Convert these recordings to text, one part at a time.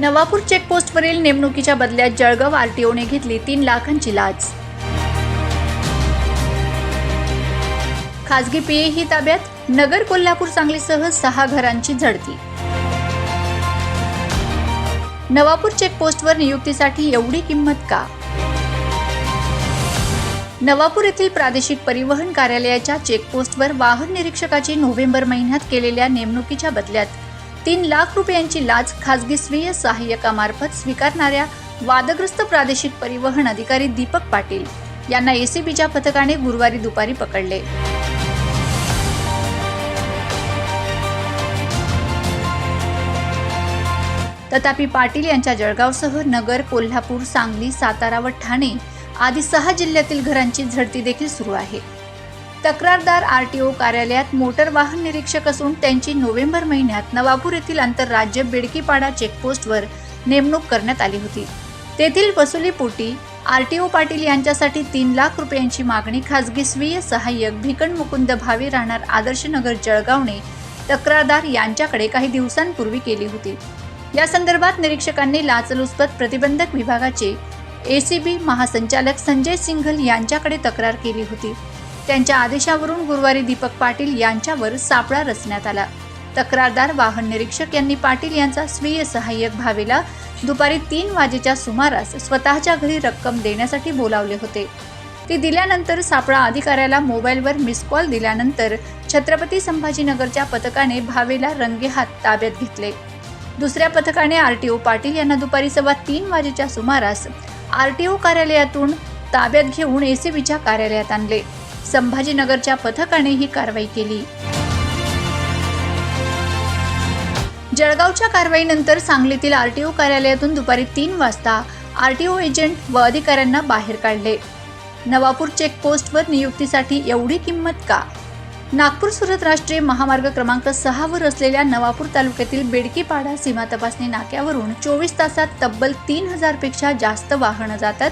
नवापूर चेकपोस्टवरील नेमणुकीच्या बदल्यात जळगाव आरटीओने घेतली तीन लाखांची लाच. खासगी पीए ही ताब्यात नगर कोल्हापूर सांगलीसह सहा घरांची झडती. नवापूर चेकपोस्टवर नियुक्तीसाठी एवढी किंमत का? नवापूर येथील प्रादेशिक परिवहन कार्यालयाच्या चेकपोस्टवर वाहन निरीक्षकाची नोव्हेंबर महिन्यात केलेल्या नेमणुकीच्या बदल्यात तीन लाख रुपयांची लाच खासगी स्वीय सहाय्यकामार्फत स्वीकारणाऱ्या वादग्रस्त प्रादेशिक परिवहन अधिकारी दीपक पाटील यांना एसीबीच्या पथकाने गुरुवारी दुपारी पकडले. तथापि पाटील यांच्या जळगावसह नगर कोल्हापूर सांगली सातारा व ठाणे आदी सहा जिल्ह्यातील घरांची झडती देखील सुरू आहे. तक्रारदार आर टी ओ कार्यालयात मोटर वाहन निरीक्षक असून त्यांची नोव्हेंबर महिन्यात नवापूर येथील आंतरराज्य बेडकीपाडा चेकपोस्टवर नेमणूक करण्यात आली होती. तेथील वसुलीपोटी आर टी ओ पाटील यांच्यासाठी तीन लाख रुपयांची मागणी खासगी स्वीय सहाय्यक भिकण मुकुंद भावे राहणार आदर्श नगर जळगावने तक्रारदार यांच्याकडे काही दिवसांपूर्वी केली होती. या संदर्भात निरीक्षकांनी लाचलुचपत प्रतिबंधक विभागाचे एसीबी महासंचालक संजय सिंघल यांच्याकडे तक्रार केली होती. त्यांच्या आदेशावरून गुरुवारी दीपक पाटील यांच्यावर सापळा रचण्यात आला. तक्रारदार वाहन निरीक्षक यांनी पाटील यांचा स्वीय सहाय्यक भावेला दुपारी तीन वाजेच्या सुमारास स्वतःच्या घरी रक्कम देण्यासाठी बोलावले होते. ती दिल्यानंतर सापळा अधिकाऱ्याला मोबाईलवर मिस कॉल दिल्यानंतर छत्रपती संभाजीनगरच्या पथकाने भावेला रंगेहात ताब्यात घेतले. दुसऱ्या पथकाने आरटीओ पाटील यांना दुपारी सव्वा तीन वाजेच्या सुमारास आरटीओ कार्यालयातून ताब्यात घेऊन एसीबीच्या कार्यालयात आणले. संभाजीनगरच्या पथकाने ही कारवाई केली. जळगावच्या कारवाईनंतर सांगलीतील आरटीओ कार्यालयातून दुपारी तीन वाजता आरटीओ एजंट व अधिकाऱ्यांना बाहेर काढले. नवापूर चेकपोस्टवर नियुक्तीसाठी एवढी किंमत का? नागपूर सुरत राष्ट्रीय महामार्ग क्रमांक सहावर असलेल्या नवापूर तालुक्यातील बेडकीपाडा सीमा तपासणी नाक्यावरून चोवीस तासात तब्बल तीन हजारपेक्षा जास्त वाहनं जातात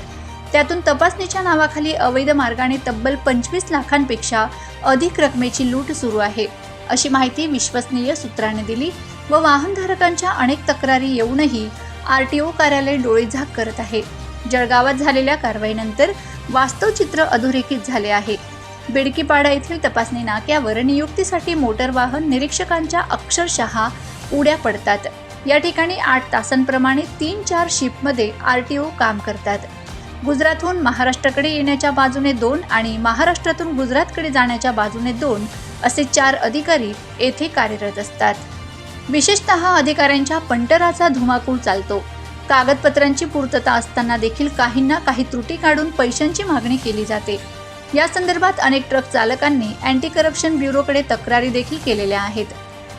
त्यातून तपासणीच्या नावाखाली अवैध मार्गाने तब्बल पंचवीस लाखांपेक्षा अधिक रकमेची लूट सुरू आहे. अशी माहिती विश्वसनीय सूत्राने दिली व वाहनधारकांच्या अनेक तक्रारी येऊनही आर टी ओ कार्यालय डोळेझाक करत आहे. जळगावात झालेल्या कारवाईनंतर वास्तव चित्र अधोरेखित झाले आहे. बेडकीपाडा येथील तपासणी नाक्यावर नियुक्तीसाठी मोटर वाहन निरीक्षकांच्या अक्षरशः उड्या पडतात. या ठिकाणी आठ तासांप्रमाणे तीन चार शिफ्टमध्ये आर टी ओ काम करतात. गुजरातहून महाराष्ट्राकडे येण्याच्या बाजूने दोन आणि महाराष्ट्रातून गुजरातकडे जाण्याच्या बाजूने दोन असे चार अधिकारी येथे कार्यरत असतात. विशेषतः अधिकाऱ्यांच्या पंटराचा धुमाकूळ चालतो. कागदपत्रांची पूर्तता असताना देखील काहींना काही त्रुटी काढून पैशांची मागणी केली जाते. या संदर्भात अनेक ट्रक चालकांनी अँटी करप्शन ब्युरोकडे तक्रारी देखील केलेल्या आहेत.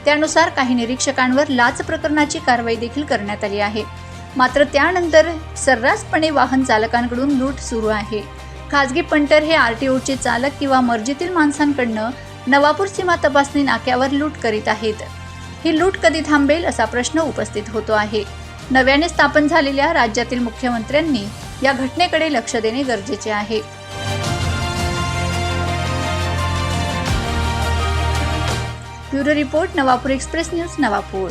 त्यानुसार काही निरीक्षकांवर लाच प्रकरणाची कारवाई देखील करण्यात आली आहे. मात्र त्यानंतर सर्रासपणे वाहन चालकांकडून लूट सुरू आहे. खाजगी पंटर हे आर टी ओचे चालक किंवा मर्जीतील माणसांकडनं नवापूर सीमा तपासणी नाक्यावर लूट करीत आहेत. ही लूट कधी थांबेल असा प्रश्न उपस्थित होतो आहे. नव्याने स्थापन झालेल्या राज्यातील मुख्यमंत्र्यांनी या घटनेकडे लक्ष देणे गरजेचे आहे. Bureau report Navapur express news Navapur.